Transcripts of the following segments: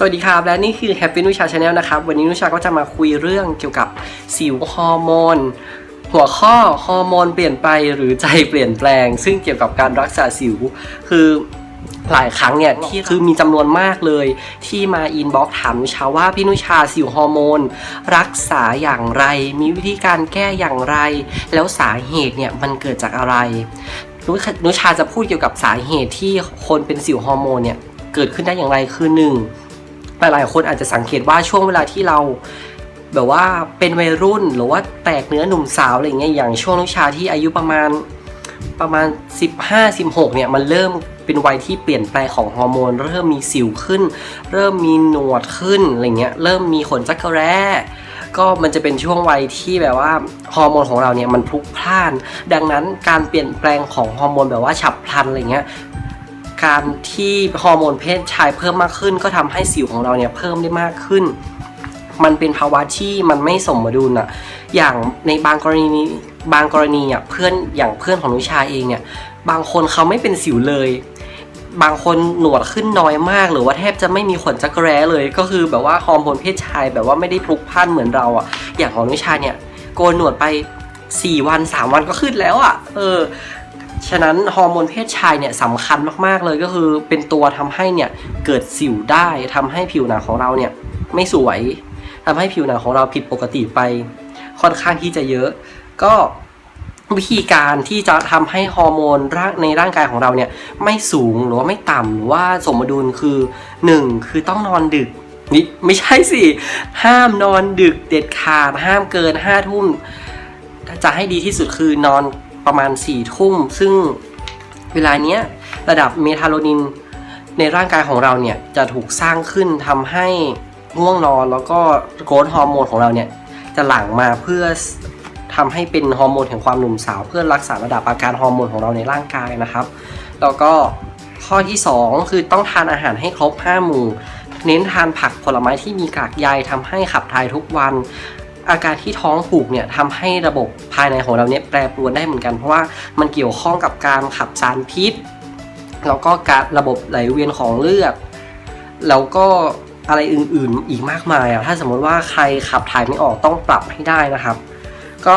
สวัสดีครับ และนี่คือ Happy นุชาชาแนลนะครับ วันนี้นุชาก็จะมาคุยเรื่องเกี่ยวกับสิวฮอร์โมนหัวข้อฮอร์โมนเปลี่ยนไปหรือใจเปลี่ยนแปลง ซึ่งเกี่ยวกับการรักษาสิว คือหลายครั้งเนี่ยที่คือมีจำนวนมากเลย ที่มาอินบ็อกถามนุชาว่าพี่นุชาสิวฮอร์โมน รักษาอย่างไร มีวิธีการแก้อย่างไร แล้วสาเหตุเนี่ยมันเกิดจากอะไรนุชาจะพูดเกี่ยวกับสาเหตุที่คนเป็นสิวฮอร์โมนเนี่ยเกิดขึ้นได้อย่างไรคือหนึ่ง หลายคนอาจจะสังเกตว่าช่วงเวลาที่เราแบบว่าเป็นวัยรุ่นหรือว่าแตกเนื้อหนุ่มสาวอะไรเงี้ยอย่างช่วงนุชาที่อายุประมาณประมาณ 15-16เนี่ยมันเริ่มเป็นวัยที่เปลี่ยนแปลงของฮอร์โมน เริ่มมีสิวขึ้น เริ่มมีหนวดขึ้นอะไรเงี้ยเริ่มมีขนจักรแร้ก็มันจะเป็นช่วงวัยที่แบบว่าฮอร์โมนของเราเนี่ยมันพลุกพล่าน ดังนั้นการเปลี่ยนแปลงของฮอร์โมนแบบว่าฉับพลันอะไรเงี้ย การที่ฮอร์โมนเพศชายเพิ่มมากขึ้น ก็ทำให้สิวของเราเนี่ยเพิ่มได้มากขึ้น มันเป็นภาวะที่มันไม่สมดุลอะอย่างในบางกรณีบางกรณีอะเพื่อนอย่างเพื่อนของนุชาเองเนี่ยบางคนเขาไม่เป็นสิวเลย บางคนหนวดขึ้นน้อยมาก หรือว่าแทบจะไม่มีขนจักรแร้เลย ก็คือแบบว่าฮอร์โมนเพศชายแบบว่าไม่ได้พลุกพล่านเหมือนเราอะอย่างของนุชาเนี่ยโกนหนวดไป 4 วัน 3 วันก็ขึ้นแล้วอะเออ ฉะนั้นฮอร์โมนเพศชายเนี่ยสำคัญมากๆเลยก็คือเป็นตัวทำให้เนี่ยเกิดสิวได้ทำให้ผิวหนังของเราเนี่ยไม่สวยทำให้ผิวหนังของเราผิดปกติไป ค่อนข้างที่จะเยอะ ก็วิธีการที่จะทำให้ฮอร์โมนร่างในร่างกายของเราเนี่ยไม่สูงหรือว่าไม่ต่ำหรือว่าสมดุลคือ 1 คือต้องนอนดึกนี่ไม่ใช่สิ ห้ามนอนดึกเด็ดขาดห้ามเกินห้าทุ่มจะให้ดีที่สุดคือนอน ประมาณ4ี่ทุ่ม ซึ่งเวลาเนี้ยระดับเมทาโลนินในร่างกายของเราเนี่ยจะถูกสร้างขึ้นทำให้ง่วงนอนแล้วก็โกรทฮอร์โมนของเราเนี่ยจะหลั่งมาเพื่อทำให้เป็นฮอร์โมนแห่งความหนุ่มสาว เพื่อรักษาระดับอาการฮอร์โมนของเราในร่างกายนะครับ แล้วก็ข้อที่ 2 คือต้องทานอาหารให้ครบ 5 หมู่ เน้นทานผักผลไม้ที่มีกากใยทำให้ขับถ่ายทุกวัน อาการที่ท้องผูกเนี่ยทำให้ระบบภายในของเราเนี่ยแปรปรวนได้เหมือนกัน เพราะว่ามันเกี่ยวข้องกับการขับสารพิษ แล้วก็การระบบไหลเวียนของเลือดแล้วก็อะไรอื่นๆอีกมากมายอะถ้าสมมติว่าใครขับถ่ายไม่ออกต้องปรับให้ได้นะครับ ก็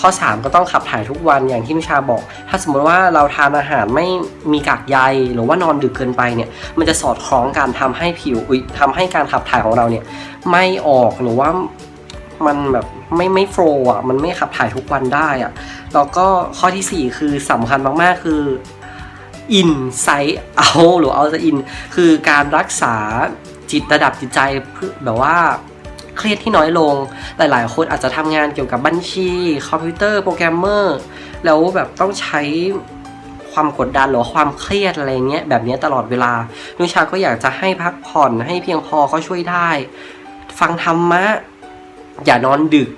ข้อ 3 ก็ต้องขับถ่ายทุกวันอย่างที่มิชาบอก ถ้าสมมติว่าเราทานอาหารไม่มีกากใยหรือว่านอนดึกเกินไปเนี่ย มันจะสอดคล้องการทำให้ผิวอุยทำให้การขับถ่ายของเราเนี่ย ไม่ออกหรือว่า มันแบบไม่ไม่โฟล์อะมันไม่ขับถ่ายทุกวันได้อะแล้วก็ข้อทีสี่ 4 คือสำคัญมากๆคืออินไซต์เอาหรือเอาจะอินคือการรักษาจิตระดับจิตใจเพื่อแบบว่าเครียดที่น้อยลง หลายๆ คนอาจจะทำงานเกี่ยวกับบัญชี คอมพิวเตอร์ โปรแกรมเมอร์ แล้วแบบต้องใช้ความกดดันหรือความเครียดอะไรเงี้ยแบบนี้ตลอดเวลา นุชาก็อยากจะให้พักผ่อนให้เพียงพอก็ช่วยได้ ฟังธรรมะ อย่านอนดึก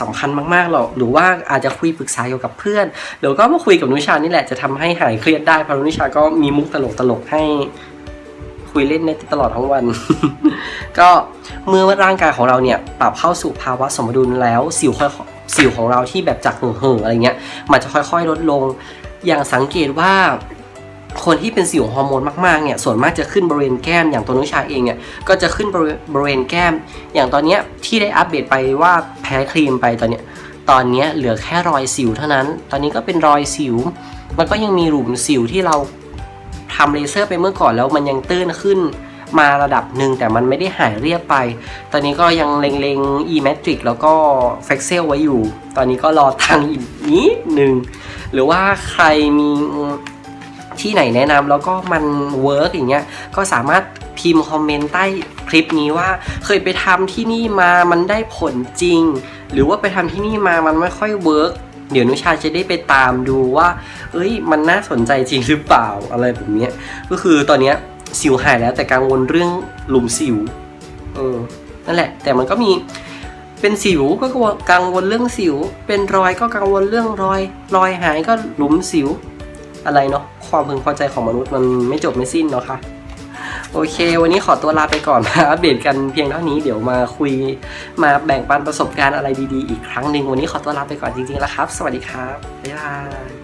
สำคัญมากๆหรอกหรือว่าอาจจะคุยปรึกษาเกี่ยวกับเพื่อนหรือก็มาคุยกับนุชานี่แหละจะทำให้หายเครียดได้เพราะนุชาก็มีมุกตลกๆให้คุยเล่นในตลอดทั้งวัน ก็เมื่อร่างกายของเราเนี่ยปรับเข้าสู่ภาวะสมดุลแล้วสิวค่อยสิวของเราที่แบบจากเหื่อๆอะไรเงี้ยมันจะค่อยๆลดลง อย่างสังเกตว่า คนที่เป็นสิวฮอร์โมนมากๆเนี่ยส่วนมากจะขึ้นบริเวณแก้มอย่างตัวนุชาเองเนี่ยก็จะขึ้นบริเวณแก้ม อย่างตอนนี้ที่ได้อัปเดตไปว่าแพ้ครีมไปตอนเนี้ยตอนนี้เหลือแค่รอยสิวเท่านั้น ตอนนี้ก็เป็นรอยสิว มันก็ยังมีหลุมสิวที่เราทำเลเซอร์ไปเมื่อก่อนแล้วมันยังตื้นขึ้นมาระดับหนึ่งแต่มันไม่ได้หายเรียบไป ตอนนี้ก็ยังเล็งๆ e-matrix แล้วก็ f e x e l ไว้อยู่ ตอนนี้ก็รอทางอีกนิดหนึ่ง หรือว่าใครมี ที่ไหนแนะนำแล้วก็มันเวิร์กอย่างเงี้ยก็สามารถพิมพ์คอมเมนต์ใต้คลิปนี้ว่าเคยไปทำที่นี่มามันได้ผลจริง หรือว่าไปทำที่นี่มามันไม่ค่อยเวิร์กเดี๋ยวนุชาจะได้ไปตามดูว่า เอ้ย มันน่าสนใจจริงหรือเปล่าอะไรแบบเนี้ยก็คือตอนเนี้ยสิวหายแล้วแต่กังวลเรื่องหลุมสิว เออ นั่นแหละ แต่มันก็มี เป็นสิวก็กังวลเรื่องสิว เป็นรอยก็กังวลเรื่องรอย รอยหายก็หลุมสิว อะไรเนาะความพึงพอใจของมนุษย์มันไม่จบไม่สิ้นเนาะค่ะโอเค วันนี้ขอตัวลาไปก่อนมาอัปเดตกันเพียงเท่านี้เดี๋ยวมาคุยมาแบ่งปันประสบการณ์อะไรดีๆ อีกครั้งหนึ่งวันนี้ขอตัวลาไปก่อนจริงๆแล้วครับ สวัสดีครับบ๊ายบาย